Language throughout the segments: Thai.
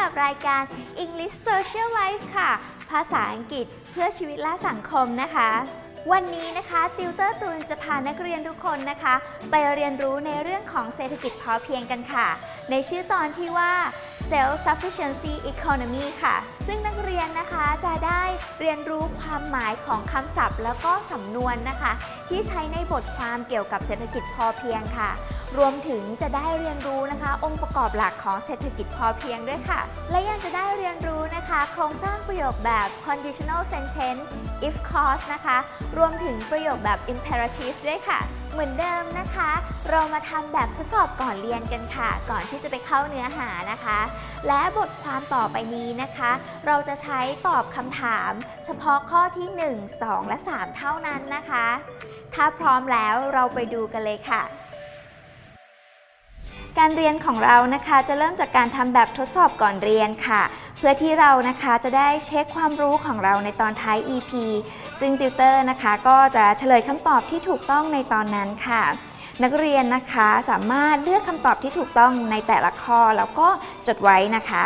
กับรายการ English Social Life ค่ะ ภาษาอังกฤษเพื่อชีวิตและสังคมนะคะ วันนี้นะคะติวเตอร์ตูนจะพานักเรียนทุกคนนะคะ ไปเรียนรู้ในเรื่องของเศรษฐกิจพอเพียงกันค่ะ ในชื่อตอนที่ว่า Self Sufficiency Economy ค่ะ ซึ่งนักเรียนนะคะจะได้เรียนรู้ความหมายของคำศัพท์ แล้วก็สำนวนนะคะ ที่ใช้ในบทความเกี่ยวกับเศรษฐกิจพอเพียงค่ะ รวมถึงจะได้เรียนรู้นะคะ องค์ประกอบหลักของเศรษฐกิจพอเพียงด้วยค่ะ และยังจะได้เรียนรู้นะคะ โครงสร้างประโยคแบบ conditional sentence if clause นะคะ รวมถึงประโยคแบบ imperative ด้วยค่ะ เหมือนเดิมนะคะ เรามาทำแบบทดสอบก่อนเรียนกันค่ะ ก่อนที่จะไปเข้าเนื้อหานะคะ และบทความต่อไปนี้นะคะ เราจะใช้ตอบคำถาม เฉพาะข้อที่ 1 2 และ 3 เท่านั้นนะคะ ถ้าพร้อมแล้วเราไปดูกันเลยค่ะ การเรียนของเรานะคะจะเริ่มจากการทำแบบทดสอบก่อนเรียนค่ะ เพื่อที่เรานะคะจะได้เช็คความรู้ของเราในตอนท้าย EP ซึ่งติวเตอร์นะคะก็จะเฉลยคำตอบที่ถูกต้องในตอนนั้นค่ะ นักเรียนนะคะสามารถเลือกคำตอบที่ถูกต้องในแต่ละข้อแล้วก็จดไว้นะคะ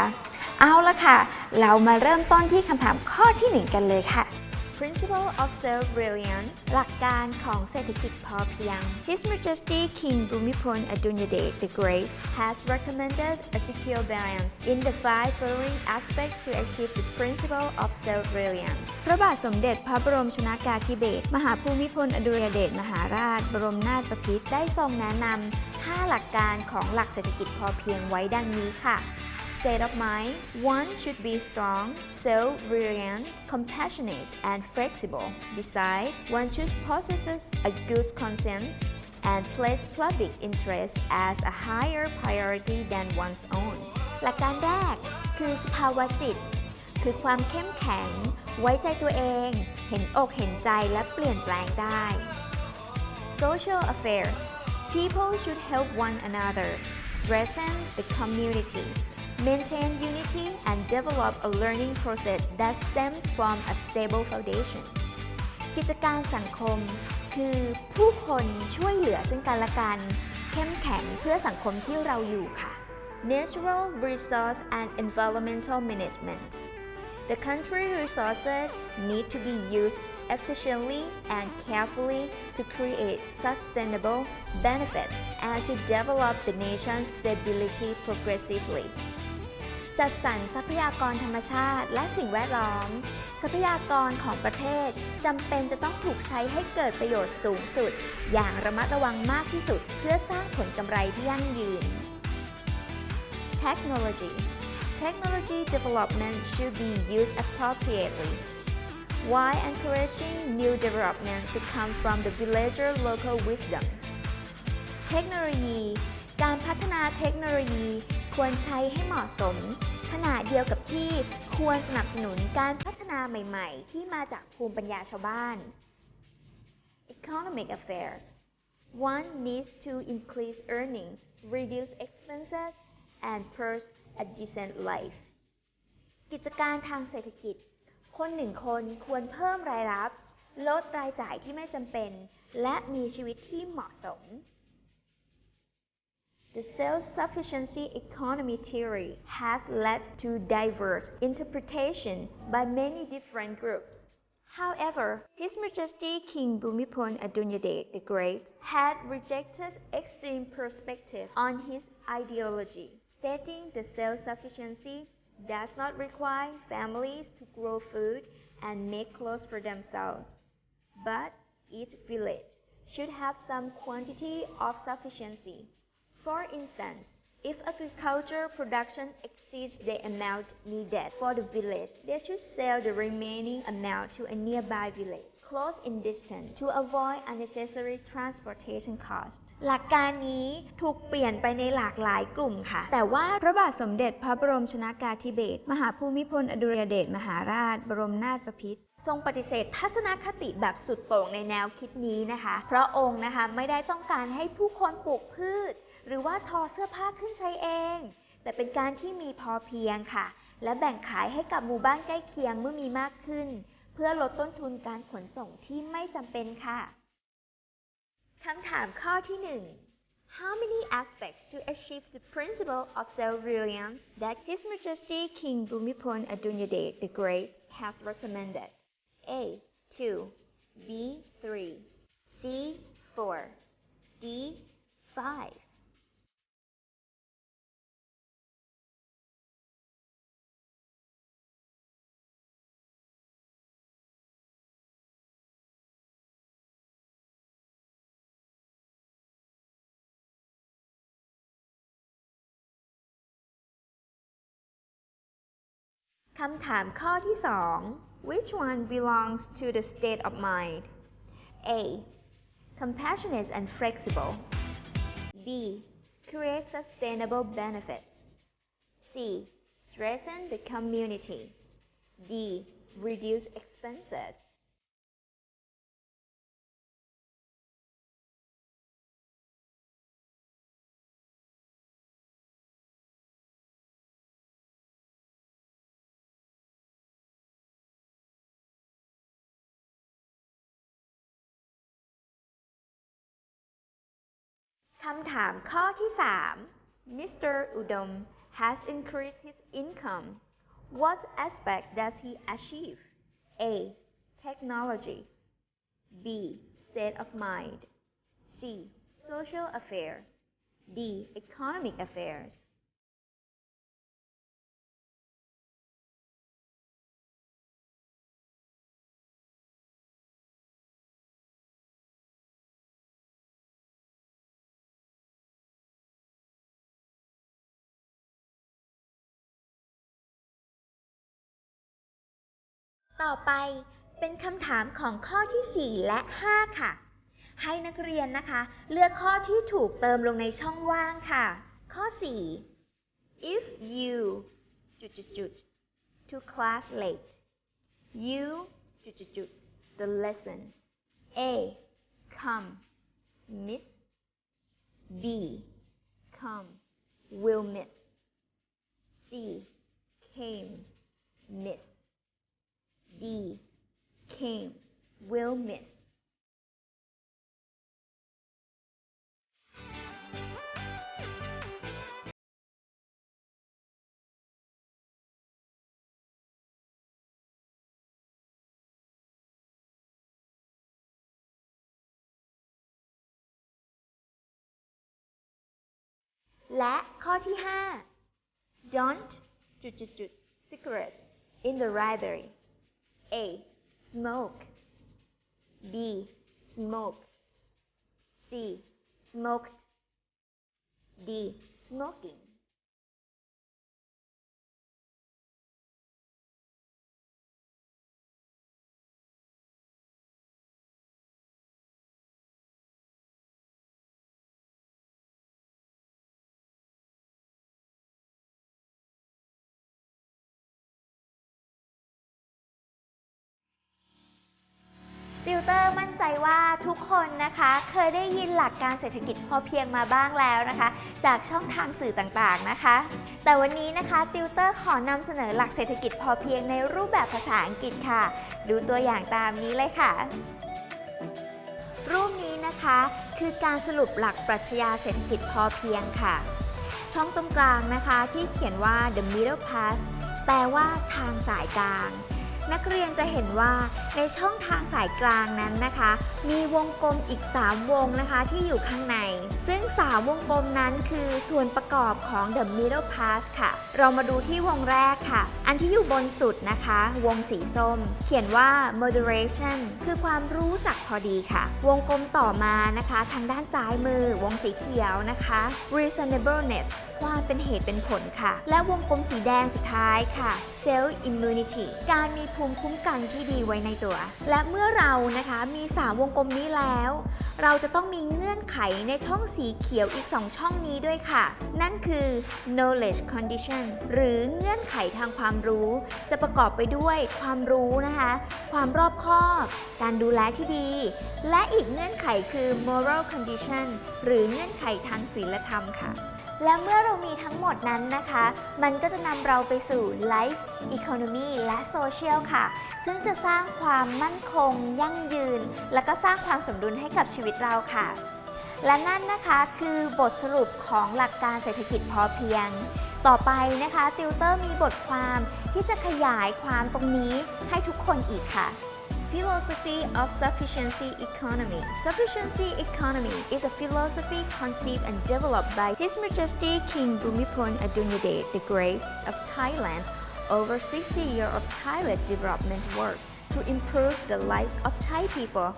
เอาละค่ะ เรามาเริ่มต้นที่คำถามข้อที่หนึ่งกันเลยค่ะ Principle of Self-Reliance หลักการของเศรษฐกิจพอเพียง His Majesty King Bhumipol Adulyadej the Great has recommended a secure balance in the five following aspects to achieve the principle of self-reliance พระบาทสมเด็จพระบรมชนากาธิเบศรมหาภูมิพลอดุลยเดชมหาราช บรมนาถบพิตรได้ทรงแนะนำ 5 หลักการของหลักเศรษฐกิจพอเพียงไว้ดังนี้ค่ะ State of mind one should be strong, self-reliant, compassionate, and flexible. Besides, one should possess a good conscience and place public interest as a higher priority than one's own. หลักการแรกคือสภาวะจิต คือความเข้มแข็ง ไว้ใจตัวเอง เห็นอกเห็นใจและเปลี่ยนแปลงได้ Social affairs people should help one another strengthen the community maintain unity and develop a learning process that stems from a stable foundation กิจการสังคม คือผู้คนช่วยเหลือซึ่งกันและกัน เข้มแข็งเพื่อสังคมที่เราอยู่ค่ะ Natural resource and environmental management The country resources need to be used efficiently and carefully to create sustainable benefits and to develop the nation's stability progressively. จัดสรรทรัพยากรธรรมชาติและสิ่งแวดล้อม ทรัพยากรของประเทศจำเป็นจะต้องถูกใช้ให้เกิดประโยชน์สูงสุด อย่างระมัดระวังมากที่สุด เพื่อสร้างผลกำไรที่ยั่งยืน Technology Technology development should be used appropriately while encouraging new development to come from the villager local wisdom เทคโนโลยี การพัฒนาเทคโนโลยี ควรใช้ให้เหมาะสม ขณะเดียวกับที่ควรสนับสนุนการพัฒนาใหม่ๆ ที่มาจากภูมิปัญญาชาวบ้าน Economic affairs One needs to increase earnings, reduce expenses, and pursue a decent life กิจการทางเศรษฐกิจ คนหนึ่งคนควรเพิ่มรายรับ ลดรายจ่ายที่ไม่จำเป็น และมีชีวิตที่เหมาะสม The self-sufficiency economy theory has led to diverse interpretation by many different groups. However, His Majesty King Bhumipol Adulyadej the Great had rejected extreme perspective on his ideology, stating the self-sufficiency does not require families to grow food and make clothes for themselves, but each village should have some quantity of sufficiency. For instance, if agriculture production exceeds the amount needed for the village, they should sell the remaining amount to a nearby village close in distance to avoid unnecessary transportation cost หลักการนี้ถูกเปลี่ยนไปในหลากหลายกลุ่มค่ะ แต่ว่าพระบาทสมเด็จพระบรมชนากาธิเบศรมหาภูมิพลอดุลยเดชมหาราช บรมนาถบพิตรทรงปฏิเสธทัศนคติแบบสุดโต่งในแนวคิดนี้นะคะ พระองค์นะคะไม่ได้ต้องการให้ผู้คนปลูกพืช หรือว่าทอเสื้อผ้าขึ้นใช้เอง แต่เป็นการที่มีพอเพียงค่ะ และแบ่งขายให้กับหมู่บ้านใกล้เคียงเมื่อมีมากขึ้น เพื่อลดต้นทุนการขนส่งที่ไม่จำเป็นค่ะคำถามข้อที่ 1 How many aspects to achieve the principle of self-reliance that His Majesty King Bhumipol Adulyadej the Great has recommended? A. 2 B. 3 C. 4 D. 5 คำถามข้อที่ 2 Which one belongs to the state of mind A compassionate and flexible B create sustainable benefits C strengthen the community D reduce expenses คำถามข้อที่ 3 Mr. Udom has increased his income. What aspect does he achieve? A. Technology B. State of mind C. Social affairs D. Economic affairs ต่อไปเป็นคำถามของข้อที่ 4 และ 5 ค่ะ ให้นักเรียนนะคะ เลือกข้อที่ถูกเติมลงในช่องว่างค่ะ ข้อ 4 if you จุดจุดจุด to class late you จุดจุดจุด the lesson A come miss B come will miss C came miss D. Came. Will miss. และข้อที่ห้า Don't จุดจุดจุด cigarettes in the library a smoke. B smokes C smoked. D smoking เตอร์มั่นใจว่าทุกคนนะคะ เคยได้ยินหลักการเศรษฐกิจพอเพียงมาบ้างแล้วนะคะ จากช่องทางสื่อต่างๆนะคะ แต่วันนี้นะคะติวเตอร์ขอนำเสนอหลักเศรษฐกิจพอเพียงในรูปแบบภาษาอังกฤษค่ะ ดูตัวอย่างตามนี้เลยค่ะ รูปนี้นะคะคือการสรุปหลักปรัชญาเศรษฐกิจพอเพียงค่ะ ช่องตรงกลางนะคะที่เขียนว่า the middle path แปลว่าทางสายกลาง นักเรียนจะเห็นว่าในช่องทางสายกลางนั้นนะคะ มีวงกลมอีก 3 วงนะคะที่อยู่ข้างใน ซึ่ง 3 วงกลมนั้นคือส่วนประกอบของ the middle path ค่ะ เรามาดูที่วงแรกค่ะอันอันที่อยู่บนสุดนะคะ วงสีส้ม เขียนว่า moderation คือความรู้จักพอดีค่ะ วงกลมต่อมานะคะ ทางด้านซ้ายมือ วงสีเขียวนะคะ reasonableness ความเป็นเหตุเป็นผลค่ะ และวงกลมสีแดงสุดท้ายค่ะ self immunity การมีภูมิคุ้มกันที่ดีไว้ในตัว และเมื่อเรานะคะมี3วงกลมนี้แล้ว เราจะต้องมีเงื่อนไขในช่องสีเขียวอีก 2 ช่องนี้ด้วยค่ะ นั่นคือ knowledge condition หรือเงื่อนไขทางความรู้ จะประกอบไปด้วยความรู้นะคะ ความรอบคอบ การดูแลที่ดี และอีกเงื่อนไขคือ moral condition หรือเงื่อนไขทางศีลธรรมค่ะ และเมื่อเรามีทั้งหมดนั้นนะคะ มันก็จะนำเราไปสู่ life economy และ social ค่ะ ซึ่งจะสร้างความมั่นคง ยั่งยืน และก็สร้างความสมดุลให้กับชีวิตเราค่ะ และนั่นนะคะคือบทสรุปของหลักการเศรษฐกิจพอเพียง ต่อไปนะคะติวเตอร์มีบทความที่จะขยายความตรงนี้ให้ทุกคนอีกค่ะ Philosophy of Sufficiency Economy. Sufficiency Economy is a philosophy conceived and developed by His Majesty King Bhumibol Adulyadej the Great of Thailand over 60 years of Thailand development work to improve the lives of Thai people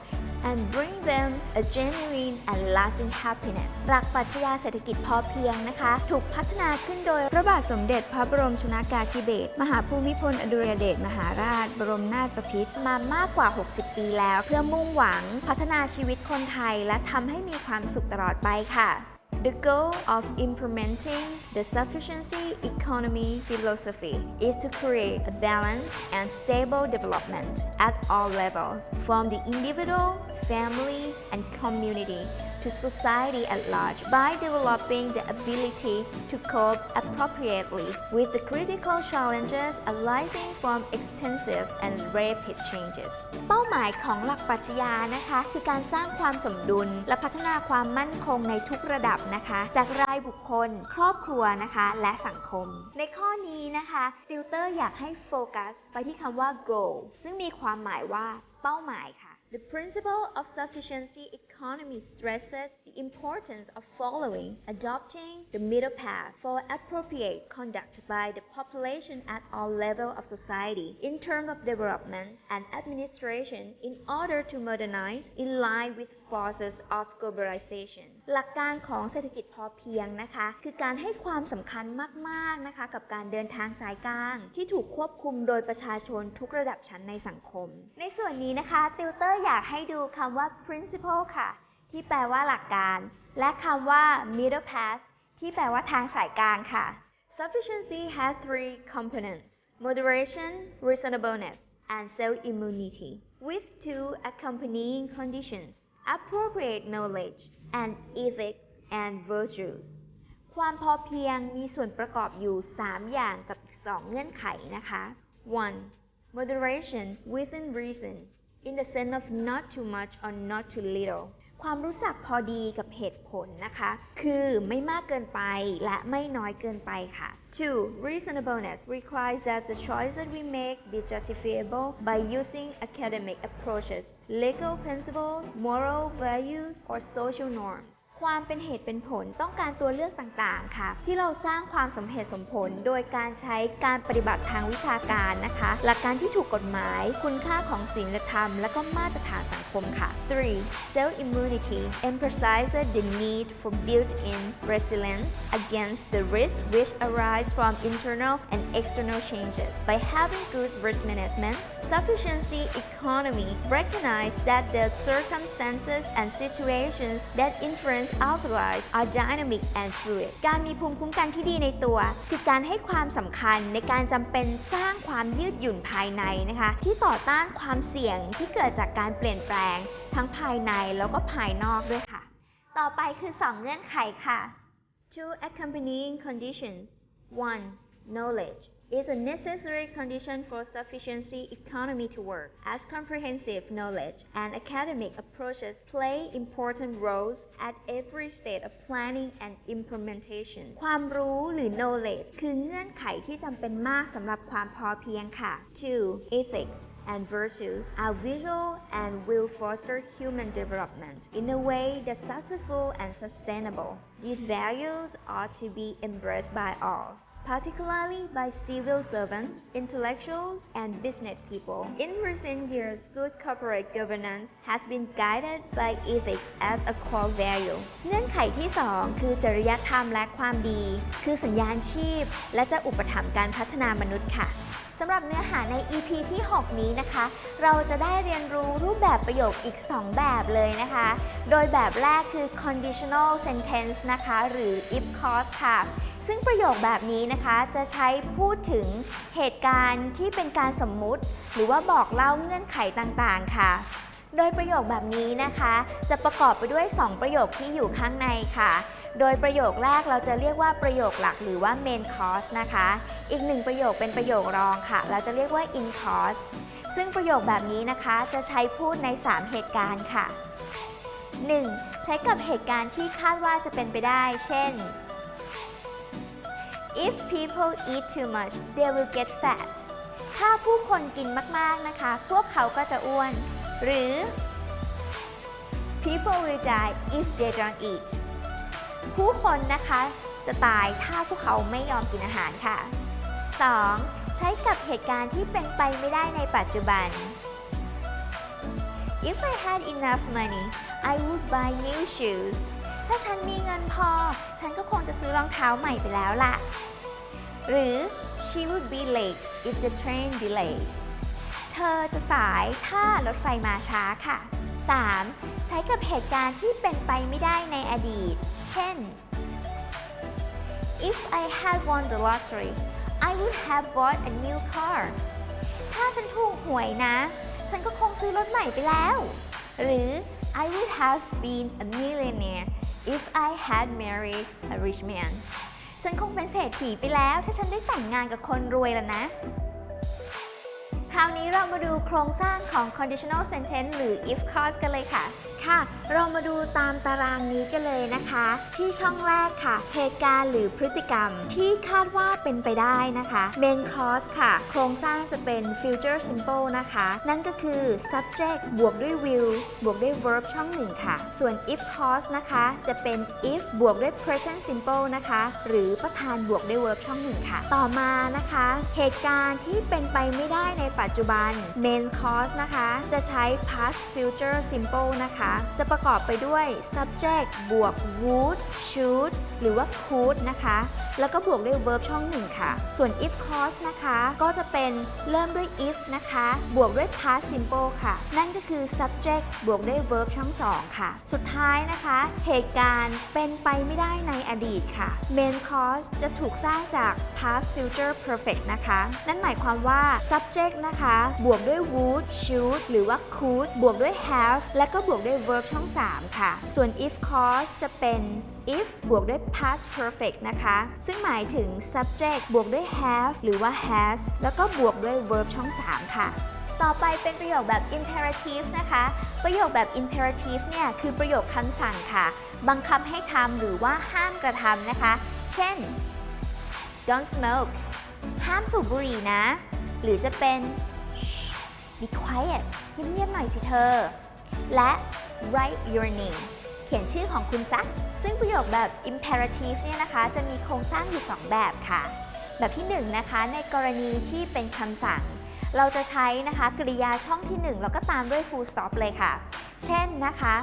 and bring them a genuine and lasting happiness หลักปรัชญาเศรษฐกิจพอเพียงนะคะ ถูกพัฒนาขึ้นโดยพระบาทสมเด็จพระบรมชนากาธิเบศรมหาภูมิพลอดุลยเดชมหาราช บรมนาถบพิตรมามากกว่า 60 ปีแล้ว เพื่อมุ่งหวังพัฒนาชีวิตคนไทยและทำให้มีความสุขตลอดไปค่ะ The goal of implementing the sufficiency economy philosophy is to create a balanced and stable development at all levels, from the individual, family, and community to society at large by developing the ability to cope appropriately with the critical challenges arising from extensive and rapid changes เป้าหมายของหลักปรัชญานะคะ คือการสร้างความสมดุล และพัฒนาความมั่นคงในทุกระดับนะคะ จากรายบุคคล ครอบครัวนะคะ และสังคม ในข้อนี้นะคะติวเตอร์อยากให้โฟกัสไปที่คำว่า goal ซึ่งมีความหมายว่าเป้าหมายค่ะ The principle of sufficiency economy stresses the importance of following, adopting the middle path for appropriate conduct by the population at all levels of society in terms of development and administration in order to modernize in line with forces of globalization หลักการของเศรษฐกิจพอเพียงนะคะ คือการให้ความสำคัญมากๆนะคะ กับการเดินทางสายกลาง ที่ถูกควบคุมโดยประชาชนทุกระดับชั้นในสังคม ในส่วนนี้นะคะติวเตอร์อยากให้ดูคำว่า principle ค่ะ ที่แปลว่าหลักการ และคำว่า middle path ที่แปลว่าทางสายกลางค่ะ Sufficiency has three components moderation reasonableness and self-immunity with two accompanying conditions appropriate knowledge and ethics and virtues ความพอเพียงมีส่วนประกอบอยู่ 3 อย่างกับอีก 2 เงื่อนไขนะคะ 1. Moderation within reason in the sense of not too much or not too little ความรู้จักพอดีกับเหตุผลนะคะ คือไม่มากเกินไปและไม่น้อยเกินไปค่ะ 2. Reasonableness requires that the choices we make be justifiable by using academic approaches, legal principles, moral values, or social norms. ความเป็นเหตุเป็นผลต้องการตัวเลือกต่างๆ ค่ะ ที่เราสร้างความสมเหตุสมผล โดยการใช้การปฏิบัติทางวิชาการนะคะ หลักการที่ถูกกฎหมาย คุณค่าของศีลธรรม และก็มาตรฐานสังคมค่ะ 3. Self immunity emphasizes the need for built-in resilience against the risks which arise from internal and external changes. By having good risk management, sufficiency economy recognize that the circumstances and situations that influence our lives are dynamic and fluid การมีภูมิคุ้มกันที่ดีในตัว คือการให้ความสำคัญในการจำเป็นสร้างความยืดหยุ่นภายในนะคะ ที่ต่อต้านความเสี่ยงที่เกิดจากการเปลี่ยนแปลง ทั้งภายในแล้วก็ภายนอกด้วยค่ะ ต่อไปคือ 2 เงื่อนไขค่ะ Two accompanying conditions. One, knowledge is a necessary condition for sufficiency economy to work, as comprehensive knowledge and academic approaches play important roles at every stage of planning and implementation. ความรู้หรือ knowledge คือเงื่อนไขที่จำเป็นมากสำหรับความพอเพียงค่ะ Two, ethics and virtues are visual and will foster human development in a way that's successful and sustainable. These values ought to be embraced by all. Particularly by civil servants, intellectuals, and business people. In recent years, good corporate governance has been guided by ethics as a core value. เงื่อนไขที่ 2 คือจริยธรรมและความดี คือสัญญาณชีพ และจะอุปถัมภ์การพัฒนามนุษย์ค่ะสำหรับเนื้อหาใน EP ที่ 6 นี้นะคะ เราจะได้เรียนรู้รูปแบบประโยคอีก 2 แบบเลยนะคะ โดยแบบแรกคือ conditional sentence นะคะ หรือ if clause ค่ะ ซึ่งประโยคแบบนี้นะคะจะใช้พูดถึงเหตุการณ์ที่เป็นการสมมุติ หรือว่าบอกเล่าเงื่อนไขต่างๆ ค่ะ โดยประโยคแบบนี้นะคะ จะประกอบไปด้วย 2 ประโยคที่อยู่ข้างในค่ะ โดยประโยคแรกเราจะเรียกว่าประโยคหลักหรือว่า main clause นะคะ อีกหนึ่งประโยคเป็นประโยครองค่ะ เราจะเรียกว่า in clause ซึ่งประโยคแบบนี้นะคะจะใช้พูดใน 3 เหตุการณ์ค่ะ 1. ใช้กับเหตุการณ์ที่คาดว่าจะเป็นไปได้ เช่น if people eat too much they will get fat ถ้าผู้คนกินมากๆนะคะ พวกเขาก็จะอ้วน หรือ people will die if they don't eat ผู้คนนะคะจะตายถ้าพวกเขาไม่ยอมกินอาหารค่ะ 2. ใช้กับเหตุการณ์ที่เป็นไปไม่ได้ในปัจจุบัน If I had enough money I would buy new shoes ถ้าฉันมีเงินพอ ฉันก็คงจะซื้อรองเท้าใหม่ไปแล้วล่ะ หรือ she would be late if the train delayed เธอจะสายถ้ารถไฟมาช้าค่ะ 3. ใช้กับเหตุการณ์ที่เป็นไปไม่ได้ในอดีต เช่น If I had won the lottery I would have bought a new car ถ้าฉันถูกหวยนะ ฉันก็คงซื้อรถใหม่ไปแล้ว หรือ I would have been a millionaire if I had married a rich man ฉันคงเป็นเศรษฐีไปแล้ว ถ้าฉันได้แต่งงานกับคนรวยแล้วนะ คราวนี้เรามาดูโครงสร้างของ conditional sentence หรือ if clause กันเลยค่ะ ค่ะ เรามาดูตามตารางนี้กันเลยนะคะ ที่ช่องแรกค่ะเหตุการณ์หรือพฤติกรรมที่คาดว่าเป็นไปได้นะคะ main clause ค่ะ โครงสร้างจะเป็น future simple นะคะ นั่นก็คือ subject บวกด้วย will บวกด้วย verb ช่องหนึ่งค่ะ ส่วน if clause นะคะ จะเป็น if บวกด้วย present simple นะคะ หรือประธานบวกด้วย verb ช่องหนึ่งค่ะ ต่อมานะคะ เหตุการณ์ที่เป็นไปไม่ได้ในปัจจุบัน main clause นะคะ จะใช้ past future simple นะคะจะประกอบไปด้วย subject บวก would should หรือว่า could นะคะ แล้วก็บวกด้วย verb ช่องหนึ่งค่ะ ส่วน if clause นะคะ ก็จะเป็นเริ่มด้วย if นะคะ บวกด้วย past simple ค่ะ นั่นก็คือ subject บวกด้วย verb ช่องสองค่ะ สุดท้ายนะคะ เหตุการณ์เป็นไปไม่ได้ในอดีตค่ะ main clause จะถูกสร้างจาก past future perfect นะคะ นั่นหมายความว่า subject นะคะ บวกด้วย would should หรือว่า could บวกด้วย have และก็บวกด้วย verb ช่อง 3 ค่ะ ส่วน if cause จะเป็น if บวกด้วย past perfect นะคะ ซึ่งหมายถึง subject บวกด้วย have หรือว่า has แล้วก็บวกด้วย verb ช่อง 3 ค่ะ ต่อไปเป็นประโยคแบบ imperative นะคะ ประโยคแบบ imperative เนี่ยคือประโยคคำสั่งค่ะ บังคับให้ทำหรือว่าห้ามกระทำนะคะ เช่น don't smoke ห้ามสูบบุหรี่นะ หรือจะเป็น Shh be quiet เงียบๆหน่อยสิเธอ และ write your name เขียนชื่อของคุณซะซึ่งประโยคแบบ imperative เนี่ยนะคะ จะมีโครงสร้างอยู่ 2 แบบค่ะ แบบที่1นนะคะในกรณีที่เป็นคำสั่ง เราจะใช้นะคะกริยาช่องที่ 1 แล้วก็ตามด้วย full stop เลยค่ะ เช่นนะคะ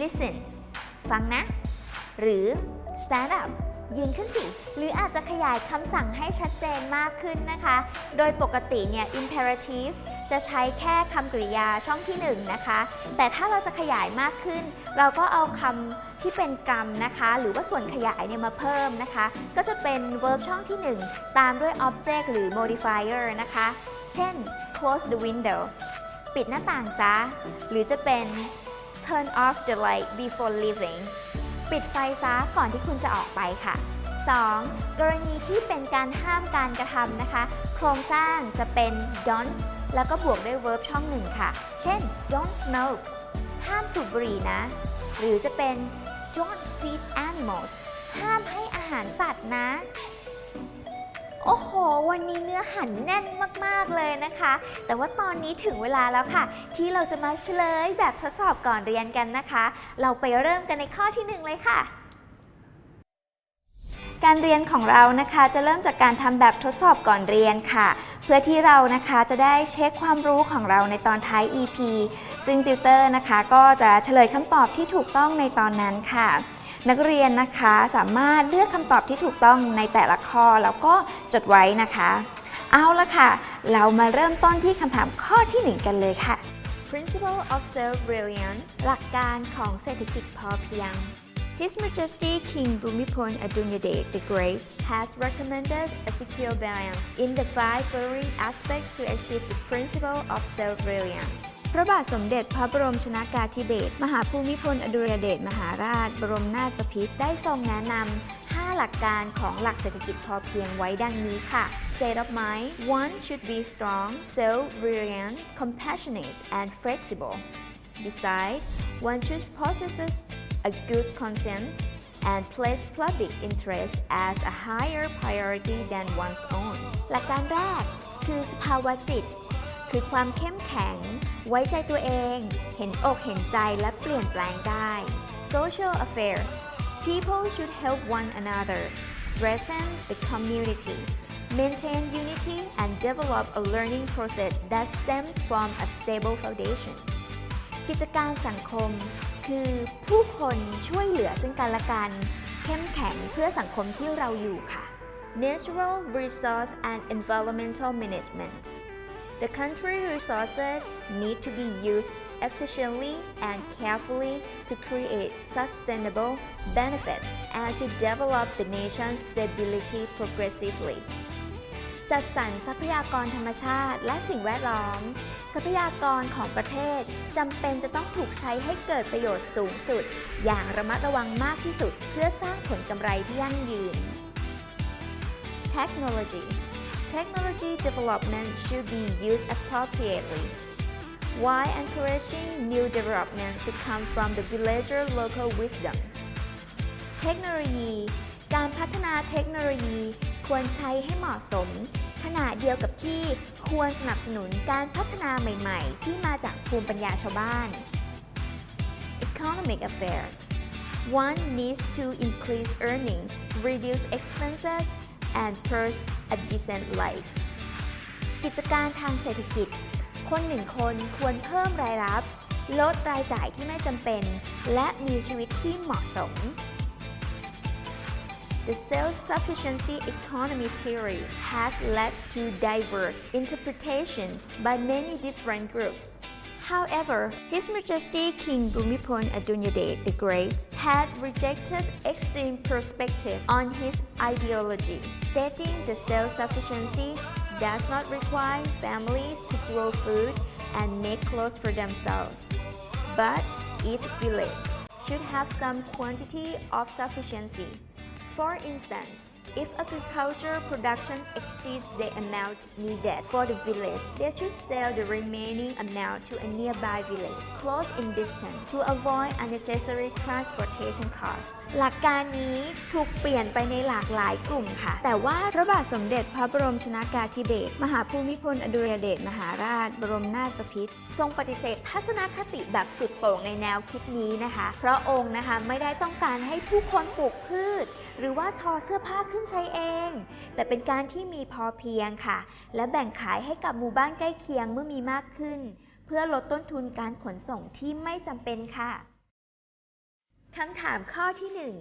listen ฟังนะ หรือ stand up ยืนขึ้นสิ หรืออาจจะขยายคำสั่งให้ชัดเจนมากขึ้นนะคะ โดยปกติเนี่ย imperative จะใช้แค่คำกริยาช่องที่ 1 นะคะ แต่ถ้าเราจะขยายมากขึ้น เราก็เอาคำที่เป็นกรรมนะคะ หรือว่าส่วนขยายเนี่ยมาเพิ่มนะคะ ก็จะเป็น verb ช่องที่ 1 ตามด้วย object หรือ modifier นะคะ เช่น close the window ปิดหน้าต่างซะ หรือจะเป็น turn off the light before leaving ปิดไฟซะก่อนที่คุณจะออกไปค่ะ 2. กรณีที่เป็นการห้ามการกระทำนะคะ โครงสร้างจะเป็น don't แล้วก็บวกด้วย verb ช่องหนึ่งค่ะ เช่น don't smoke ห้ามสูบบุหรี่นะ หรือจะเป็น don't feed animals ห้ามให้อาหารสัตว์นะ โอ้โห วันนี้เนื้อหันแน่นมาก ๆ เลยนะคะ แต่ว่าตอนนี้ถึงเวลาแล้วค่ะ ที่เราจะมาเฉลยแบบทดสอบก่อนเรียนกันนะคะ เราไปเริ่มกันในข้อที่หนึ่งเลยค่ะ การเรียนของเรานะคะจะเริ่มจากการทำแบบทดสอบก่อนเรียนค่ะ เพื่อที่เรานะคะจะได้เช็คความรู้ของเราในตอนท้าย EP ซึ่งติวเตอร์นะคะก็จะเฉลยคำตอบที่ถูกต้องในตอนนั้นค่ะ นักเรียนนะคะสามารถเลือกคำตอบที่ถูกต้องในแต่ละข้อแล้วก็จดไว้นะคะ เอาละค่ะ เรามาเริ่มต้นที่คำถามข้อที่หนึ่งกันเลยค่ะ Principle of Self-Reliance หลักการของเศรษฐกิจพอเพียง His Majesty King Bhumibol Adulyadej the Great has recommended a secure balance in the five following aspects to achieve the principle of self-reliance ระบาทสมเด็จพระบรมชนากาธิเบศรมหาภูมิพลอดุลยเดชมหาราช บรมนาถบพิตรได้ทรงแนะนำ5หลักการของหลักเศรษฐกิจพอเพียงไว้ดังนี้ค่ะ State of mind one should be strong self-reliant compassionate and flexible Besides, one should possess a good conscience and place public interest as a higher priority than one's own หลักการแรกคือสภาวะจิต คือความเข้มแข็ง ไว้ใจตัวเอง เห็นอกเห็นใจและเปลี่ยนแปลงได้ Social affairs people should help one another strengthen the community maintain unity and develop a learning process that stems from a stable foundation กิจการสังคม คือผู้คนช่วยเหลือซึ่งกันและกัน เข้มแข็งเพื่อสังคมที่เราอยู่ค่ะ Natural resource and environmental management The country resources need to be used efficiently and carefully to create sustainable benefits and to develop the nation's stability progressively. จัดสรรทรัพยากรธรรมชาติและสิ่งแวดล้อม ทรัพยากรของประเทศจำเป็นจะต้องถูกใช้ให้เกิดประโยชน์สูงสุด อย่างระมัดระวังมากที่สุด เพื่อสร้างผลกำไรที่ยั่งยืน Technology Technology development should be used appropriately while encouraging new development to come from the villager local wisdom เทคโนโลยี การพัฒนาเทคโนโลยีควรใช้ให้เหมาะสม ขณะเดียวกับที่ควรสนับสนุนการพัฒนาใหม่ๆ ที่มาจากภูมิปัญญาชาวบ้าน Economic affairs One needs to increase earnings, reduce expenses, and pursue a decent life กิจการทางเศรษฐกิจ คนหนึ่งคนควรเพิ่มรายรับ ลดรายจ่ายที่ไม่จำเป็น และมีชีวิตที่เหมาะสม The self-sufficiency economy theory has led to diverse interpretation by many different groups. However, His Majesty King Bhumibol Adulyadej the Great had rejected extreme perspective on his ideology, stating the self-sufficiency does not require families to grow food and make clothes for themselves, but each village should have some quantity of sufficiency. For instance, if agriculture production exceeds the amount needed for the village, they should sell the remaining amount to a nearby village, close in distance, to avoid unnecessary transportation costs. หลักการนี้ถูกเปลี่ยนไปในหลากหลายกลุ่มค่ะ แต่ว่าพระบาทสมเด็จพระบรมชนากาธิเบศรมหาภูมิพลอดุลยเดชมหาราช บรมนาถบพิตรทรงปฏิเสธทัศนคติแบบสุดโต่งในแนวคิดนี้นะคะเพราะองค์นะคะไม่ได้ต้องการให้ผู้คนปลูกพืชหรือว่าทอเสื้อผ้าขึ้นใช้เอง แต่เป็นการที่มีพอเพียงค่ะ และแบ่งขายให้กับหมู่บ้านใกล้เคียงเมื่อมีมากขึ้น เพื่อลดต้นทุนการขนส่งที่ไม่จำเป็นค่ะคำถามข้อที่ 1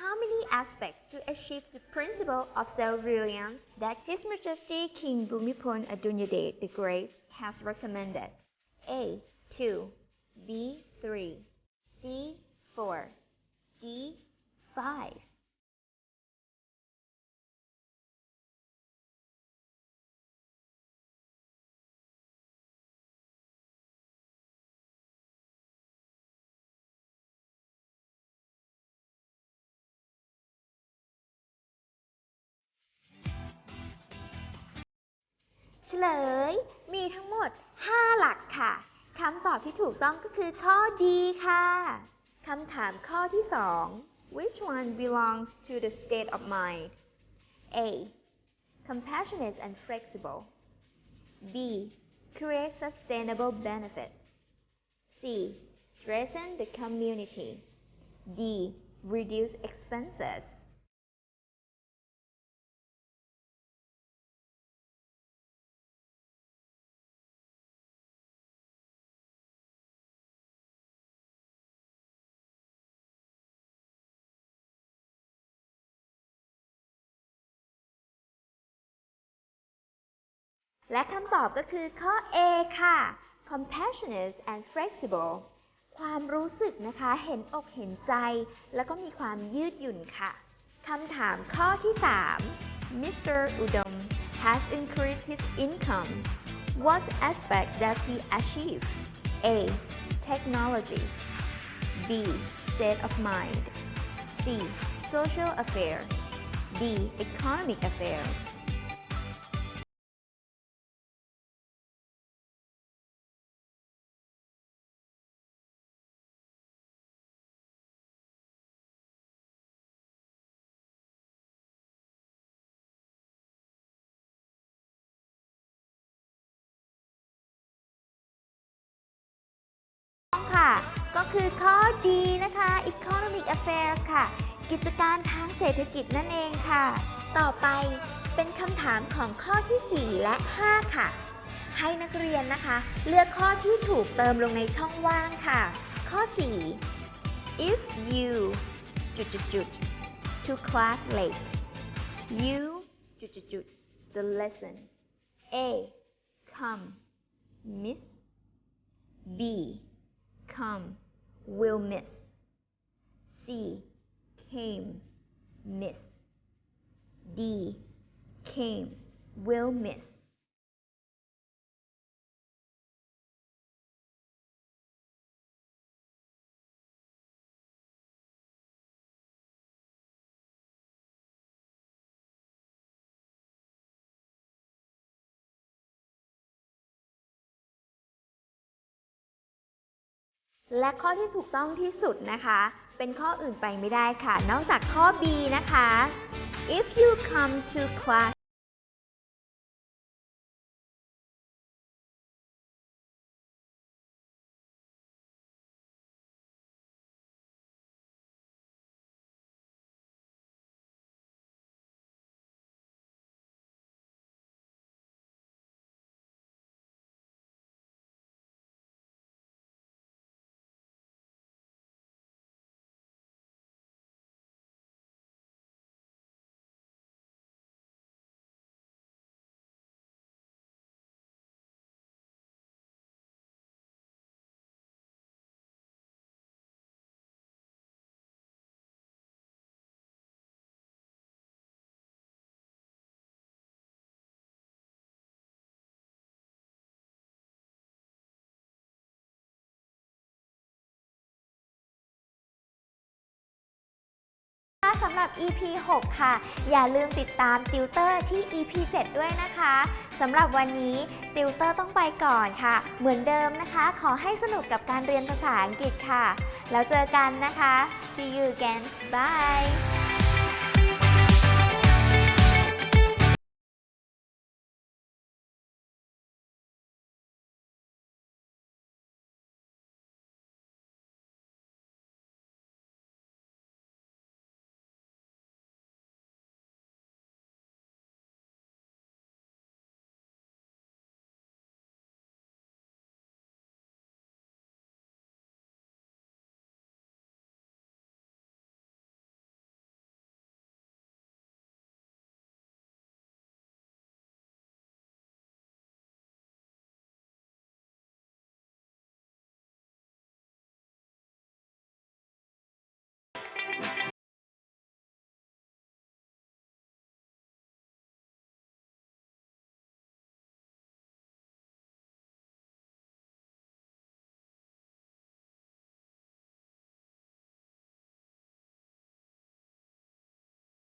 How many aspects to achieve the principle of self-reliance that His Majesty King Bhumibol Adulyadej the Great has recommended? A. 2 B. 3 C. 4 D. 5 ลย มีทั้งหมด 5 หลักค่ะคำตอบที่ถูกต้องก็คือข้อดีค่ะคำถามข้อที่ 2 Which one belongs to the state of mind A compassionate and flexible B create sustainable benefits C strengthen the community D reduce expenses และคำตอบก็คือข้อ A ค่ะ compassionate and flexible ความรู้สึกนะคะ เห็นอกเห็นใจ แล้วก็มีความยืดหยุ่นค่ะ คำถามข้อที่ 3 Mr. Udom has increased his income What aspect does he achieve A. Technology B. State of mind C. Social affairs D. Economic affairs คือข้อดีนะคะ Economic Affairs ค่ะ กิจการทางเศรษฐกิจนั่นเองค่ะ ต่อไปเป็นคำถามของข้อที่ 4 และ 5 ค่ะ ให้นักเรียนนะคะ เลือกข้อที่ถูกเติมลงในช่องว่างค่ะ ข้อ 4 if you จุดจุดจุด to class late you จุดจุดจุด the lesson A come miss B come will miss. C came miss. D came will miss และข้อที่ถูกต้องที่สุดนะคะ เป็นข้ออื่นไปไม่ได้ค่ะ นอกจากข้อ B นะคะ if you come to class สำหรับ EP 6 ค่ะ อย่าลืมติดตามติวเตอร์ที่ EP 7 ด้วยนะคะสำหรับวันนี้ติวเตอร์ต้องไปก่อนค่ะ เหมือนเดิมนะคะ ขอให้สนุกกับการเรียนภาษาอังกฤษค่ะ แล้วเจอกันนะคะ see you again bye